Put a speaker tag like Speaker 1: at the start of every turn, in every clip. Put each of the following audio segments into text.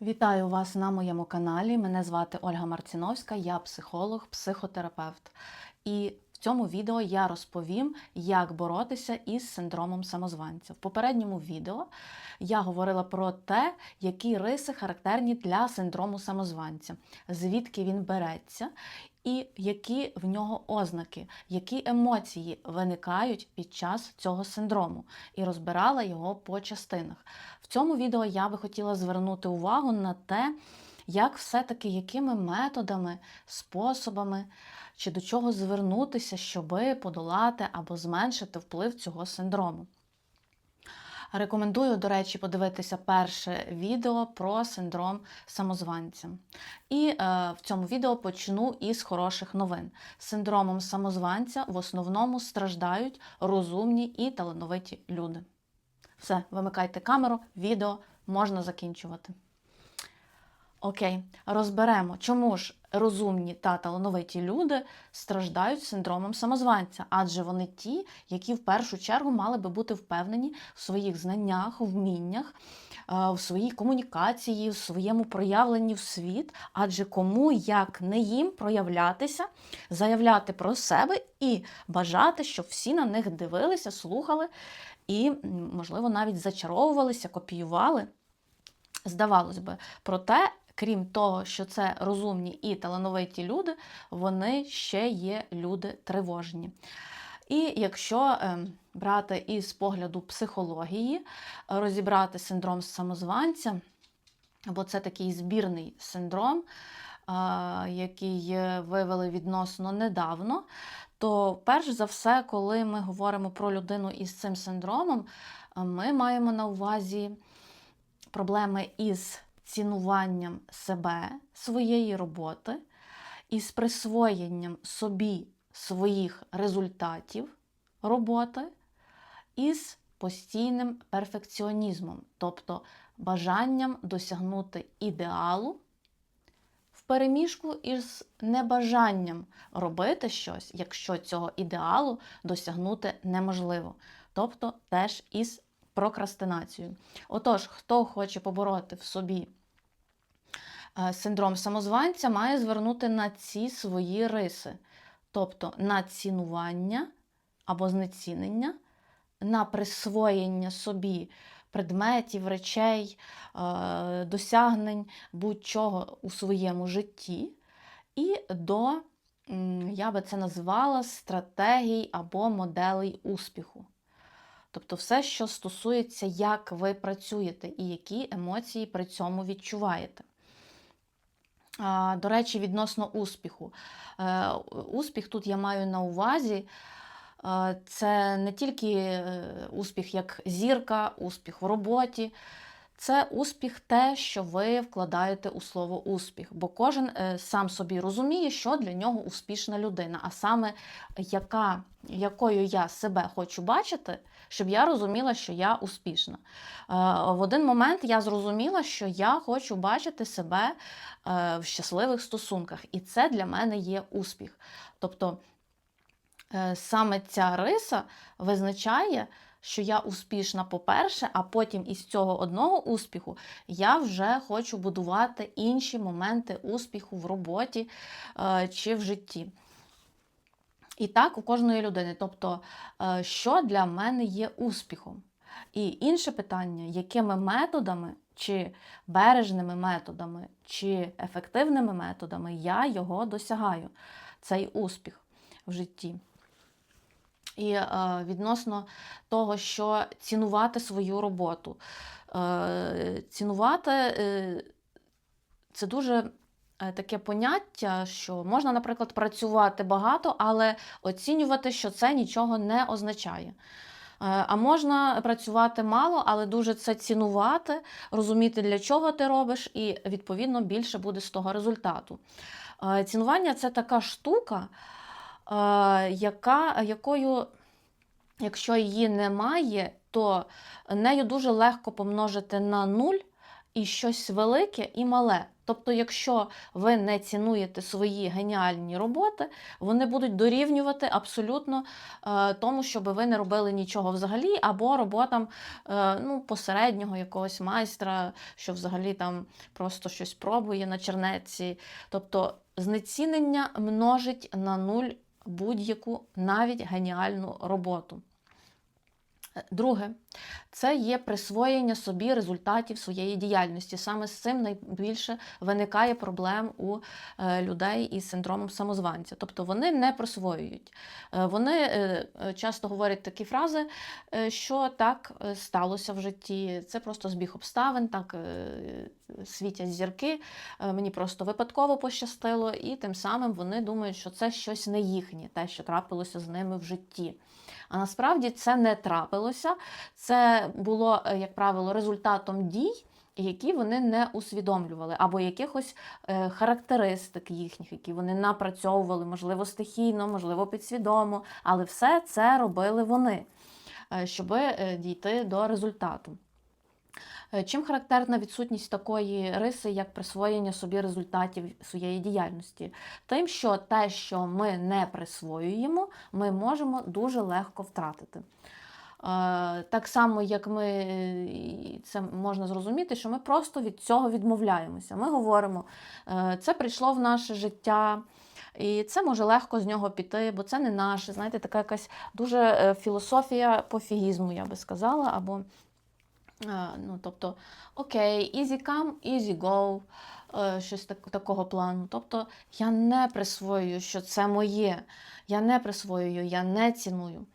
Speaker 1: Вітаю вас на моєму каналі. Мене звати Ольга Марціновська, я психолог, психотерапевт. І цьому відео я розповім, як боротися із синдромом самозванця. В попередньому відео я говорила про те, які риси характерні для синдрому самозванця, звідки він береться, і які в нього ознаки, які емоції виникають під час цього синдрому, і розбирала його по частинах. В цьому відео я би хотіла звернути увагу на те, як все-таки якими методами, способами чи до чого звернутися, щоби подолати або зменшити вплив цього синдрому. Рекомендую, до речі, подивитися перше відео про синдром самозванця. І е, в цьому відео почну із хороших новин. Синдромом самозванця в основному страждають розумні і талановиті люди. Все, вимикайте камеру, відео можна закінчувати. Окей, розберемо, чому ж розумні та талановиті люди страждають синдромом самозванця, адже вони ті, які в першу чергу мали би бути впевнені в своїх знаннях, вміннях, е, в своїй комунікації, в своєму проявленні в світ, адже кому як не їм проявлятися, заявляти про себе і бажати, щоб всі на них дивилися, слухали і, можливо, навіть зачаровувалися, копіювали. Здавалось би, проте, крім того, що це розумні і талановиті люди, вони ще є люди тривожні. І якщо е, брати із погляду психології, розібрати синдром самозванця, бо це такий збірний синдром, який вивели відносно недавно, то перш за все, коли ми говоримо про людину із цим синдромом, ми маємо на увазі проблеми із цінуванням себе, своєї роботи, із присвоєнням собі своїх результатів роботи, із постійним перфекціонізмом, тобто бажанням досягнути ідеалу. В переміжку із небажанням робити щось, якщо цього ідеалу досягнути неможливо. Тобто теж із прокрастинацією. Отож, хто хоче побороти в собі синдром самозванця, має звернути на ці свої риси, тобто на цінування або знецінення, на присвоєння собі предметів, речей, е, досягнень будь-чого у своєму житті, і до, я би це назвала, стратегій або моделей успіху. Тобто все, що стосується, як ви працюєте і які емоції при цьому відчуваєте. До речі, відносно успіху. Е, Успіх тут я маю на увазі. е, Це не тільки е, успіх як зірка, успіх в роботі. Це успіх те, що ви вкладаєте у слово успіх, бо кожен е, сам собі розуміє, що для нього успішна людина, а саме яка, якою я себе хочу бачити, щоб я розуміла, що я успішна. Е, В один момент я зрозуміла, що я хочу бачити себе е, в щасливих стосунках, і це для мене є успіх. Тобто саме ця риса визначає, що я успішна, по-перше, а потім із цього одного успіху я вже хочу будувати інші моменти успіху в роботі е, чи в житті. І так у кожної людини. Тобто, е, що для мене є успіхом? І інше питання, якими методами, чи бережними методами, чи ефективними методами я його досягаю, цей успіх в житті. І е, відносно того, що цінувати свою роботу. Е, цінувати е, це дуже таке поняття, що можна, наприклад, працювати багато, але оцінювати, що це нічого не означає. А можна працювати мало, але дуже це цінувати, розуміти, для чого ти робиш, і відповідно більше буде з того результату. Цінування це така штука, яка, якою, якщо її немає, то нею дуже легко помножити на нуль і щось велике і мале. Тобто, якщо ви не цінуєте свої геніальні роботи, вони будуть дорівнювати абсолютно е, тому, щоб ви не робили нічого взагалі, або роботам е, ну, посереднього якогось майстра, що взагалі там просто щось пробує на чернеці. Тобто знецінення множить на нуль будь-яку навіть геніальну роботу. Друге, це є присвоєння собі результатів своєї діяльності. Саме з цим найбільше виникає проблем у е, людей із синдромом самозванця. Тобто вони не присвоюють. Е, Вони е, часто говорять такі фрази, що так сталося в житті. Це просто збіг обставин, так світять зірки. Мені просто випадково пощастило, і тим самим вони думають, що це щось не їхнє, те, що трапилося з ними в житті. А насправді це не трапилося. Це було, е, як правило, результатом дій, які вони не усвідомлювали, або якихось е, характеристик їхніх, які вони напрацьовували, можливо, стихійно, можливо, підсвідомо, але все це робили вони, е, щоб е, дійти до результату. Е, Чим характерна відсутність такої риси, як присвоєння собі результатів своєї діяльності? Тим, що те, що ми не присвоюємо, ми можемо дуже легко втратити. Так само, як ми е, це можна зрозуміти, що ми просто від цього відмовляємося. Ми говоримо, е, це прийшло в наше життя. І це може легко з нього піти, бо це не наше. Знаєте, така якась дуже е, філософія пофігізму, я би сказала, або Ну, тобто, окей, easy come, easy go, щось так, такого плану. Тобто я не присвоюю, що це моє, я не присвоюю, я не ціную.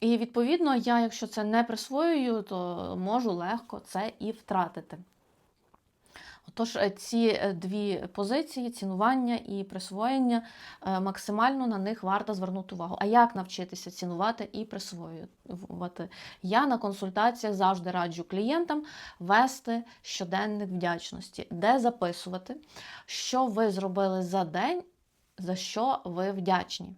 Speaker 1: І відповідно, я, якщо це не присвоюю, то можу легко це і втратити. Отож, е, ці е, дві позиції цінування і присвоєння, е, максимально на них варто звернути увагу. А як навчитися цінувати і присвоювати? Я на консультаціях завжди раджу клієнтам вести щоденник вдячності, де записувати, що ви зробили за день, за що ви вдячні.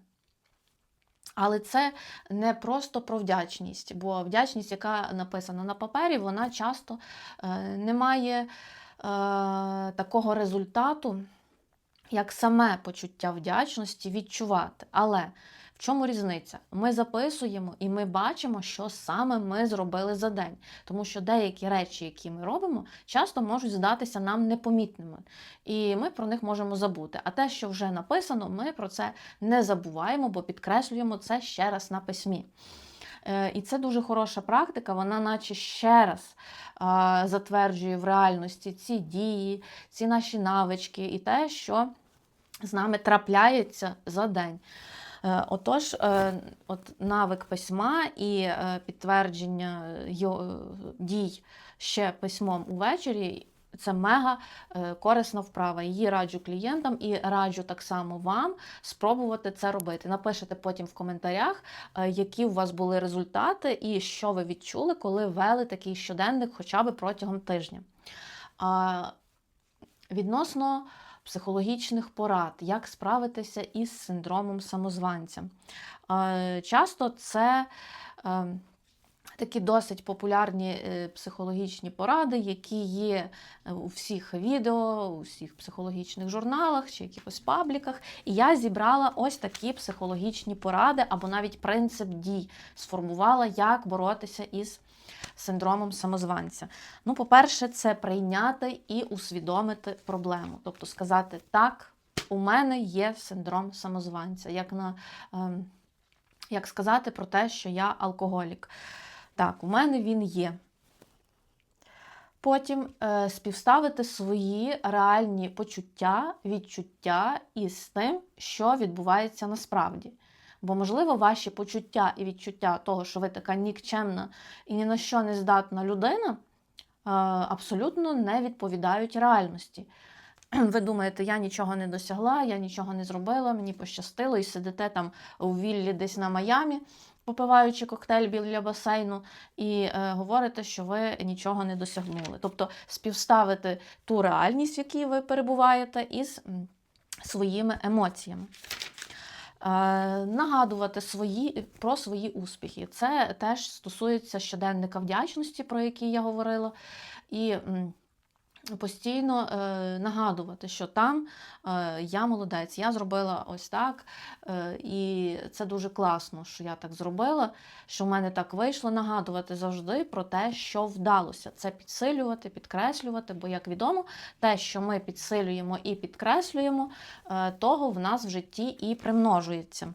Speaker 1: Але це не просто про вдячність, бо вдячність, яка написана на папері, вона часто е, не має е, такого результату, як саме почуття вдячності відчувати. Але чому різниця? Ми записуємо і ми бачимо, що саме ми зробили за день. Тому що деякі речі, які ми робимо, часто можуть здатися нам непомітними. І ми про них можемо забути. А те, що вже написано, ми про це не забуваємо, бо підкреслюємо це ще раз на письмі. Е, І це дуже хороша практика, вона наче ще раз затверджує в реальності ці дії, ці наші навички і те, що з нами трапляється за день. Е, Отож, е, от навик письма і е, підтвердження дій ще письмом увечері. Це мега корисна вправа. Її раджу клієнтам і раджу так само вам спробувати це робити. Напишете потім в коментарях, які у вас були результати і що ви відчули, коли вели такий щоденник хоча б протягом тижня. Відносно психологічних порад, як справитися із синдромом самозванця. Часто це е, такі досить популярні е, психологічні поради, які є е, у всіх відео, у всіх психологічних журналах чи якихось пабліках. І я зібрала ось такі психологічні поради або навіть принцип дій сформувала, як боротися із синдромом самозванця. Ну, по-перше, це прийняти і усвідомити проблему. Тобто сказати, так, у мене є синдром самозванця. Як, на, ем, як сказати про те, що я алкоголік. Так, у мене він є. Потім е, співставити свої реальні почуття, відчуття із тим, що відбувається насправді. Бо, можливо, ваші почуття і відчуття того, що ви така нікчемна і ні на що не здатна людина, е, абсолютно не відповідають реальності. Ви думаєте, я нічого не досягла, я нічого не зробила, мені пощастило, і сидите там у віллі десь на Майамі, попиваючи коктейль біля басейну, і е, говорите, що ви нічого не досягнули. Тобто співставити ту реальність, в якій ви перебуваєте, із своїми емоціями. Е, Нагадувати свої, про свої успіхи. Це теж стосується щоденника вдячності, про який я говорила. і постійно е, нагадувати, що там е, я молодець, я зробила ось так, е, і це дуже класно, що я так зробила, що в мене так вийшло. Нагадувати завжди про те, що вдалося. Це підсилювати, підкреслювати, бо, як відомо, те, що ми підсилюємо і підкреслюємо, е, того в нас в житті і примножується.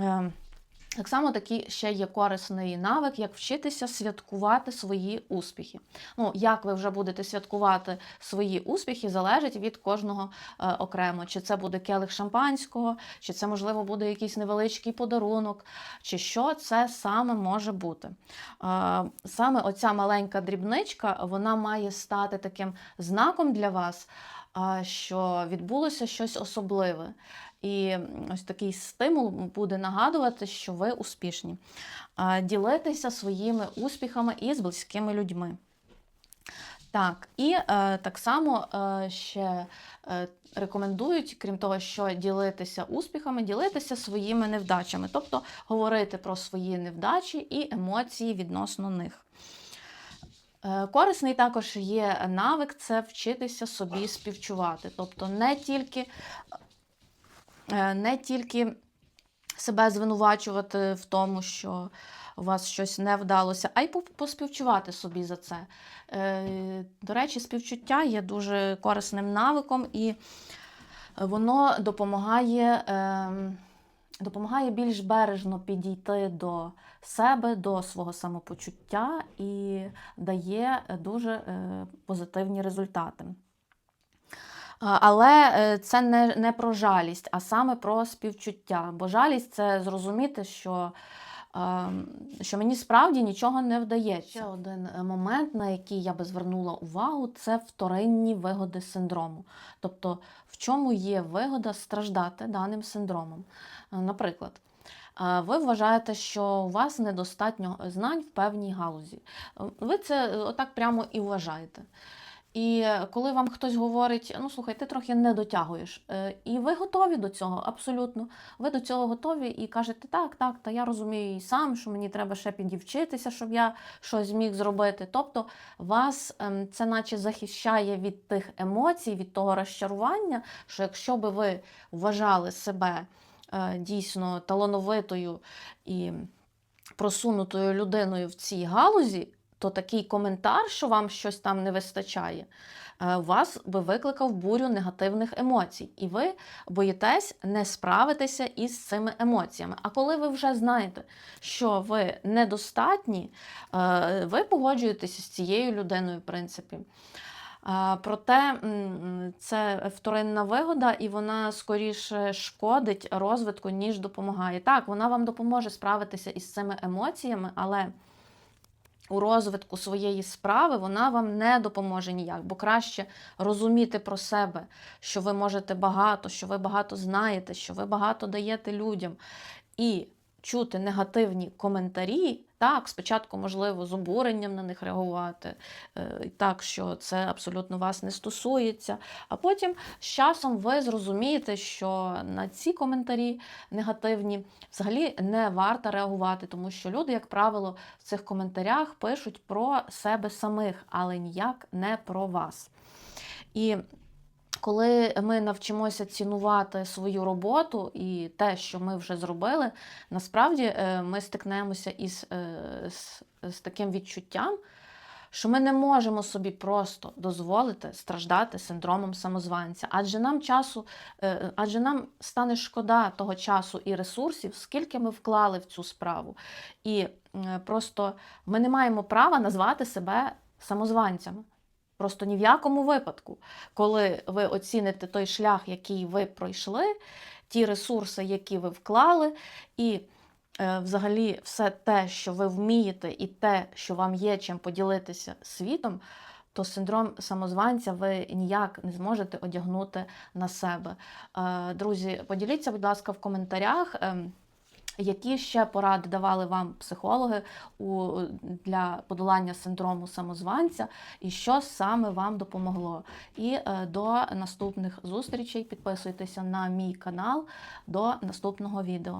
Speaker 1: Е, Так само такий ще є корисний навик, як вчитися святкувати свої успіхи. Ну, як ви вже будете святкувати свої успіхи, залежить від кожного е, окремо. Чи це буде келих шампанського, чи це, можливо, буде якийсь невеличкий подарунок, чи що це саме може бути. Е, саме оця маленька дрібничка, вона має стати таким знаком для вас, е, що відбулося щось особливе. І ось такий стимул буде нагадувати, що ви успішні. Ділитися своїми успіхами із близькими людьми. Так, і е, так само е, ще е, рекомендують, крім того, що ділитися успіхами, ділитися своїми невдачами, тобто говорити про свої невдачі і емоції відносно них. Е, Корисний також є навик це вчитися собі співчувати. Тобто не тільки не тільки себе звинувачувати в тому, що у вас щось не вдалося, а й поспівчувати собі за це. Е, До речі, співчуття є дуже корисним навиком, і воно допомагає, ем, допомагає більш бережно підійти до себе, до свого самопочуття і дає дуже е, позитивні результати. Але е, це не, не про жалість, а саме про співчуття. Бо жалість це зрозуміти, що, ем, що мені справді нічого не вдається. Ще один е, момент, на який я би звернула увагу, це вторинні вигоди синдрому. Тобто, в чому є вигода страждати даним синдромом. Е, Наприклад. Ви вважаєте, що у вас недостатньо знань в певній галузі. Ви це отак прямо і вважаєте. І коли вам хтось говорить, ну слухай, ти трохи не дотягуєш, е, і ви готові до цього, абсолютно. Ви до цього готові і кажете, так, так, та я розумію і сам, що мені треба ще підівчитися, щоб я щось зміг зробити. Тобто вас ем, це наче захищає від тих емоцій, від того розчарування, що якщо би ви вважали себе е, дійсно талановитою і просунутою людиною в цій галузі, то такий коментар, що вам щось там не вистачає, е, вас би викликав бурю негативних емоцій, і ви боїтесь не справитися із цими емоціями. А коли ви вже знаєте, що ви недостатні, е, ви погоджуєтеся з цією людиною, в принципі. Проте це вторинна вигода, і вона скоріше шкодить розвитку, ніж допомагає. Так, вона вам допоможе справитися із цими емоціями, але у розвитку своєї справи вона вам не допоможе ніяк, бо краще розуміти про себе, що ви можете багато, що ви багато знаєте, що ви багато даєте людям. І чути негативні коментарі, так, спочатку, можливо, з обуренням на них реагувати, е, так, що це абсолютно вас не стосується. А потім з часом ви зрозумієте, що на ці коментарі негативні взагалі не варто реагувати, тому що люди, як правило, в цих коментарях пишуть про себе самих, але ніяк не про вас. І коли ми навчимося цінувати свою роботу і те, що ми вже зробили, насправді е, ми стикнемося із е, з, з таким відчуттям, що ми не можемо собі просто дозволити страждати синдромом самозванця, адже нам часу, е, адже нам стане шкода того часу і ресурсів, скільки ми вклали в цю справу. І просто ми не маємо права назвати себе самозванцями. Просто ні в якому випадку, коли ви оціните той шлях, який ви пройшли, ті ресурси, які ви вклали, і е, взагалі все те, що ви вмієте, і те, що вам є чим поділитися світом, то синдром самозванця ви ніяк не зможете одягнути на себе. Е, друзі, поділіться, будь ласка, в коментарях. ем, які ще поради давали вам психологи у, для подолання синдрому самозванця, і що саме вам допомогло? І е, до наступних зустрічей підписуйтеся на мій канал до наступного відео.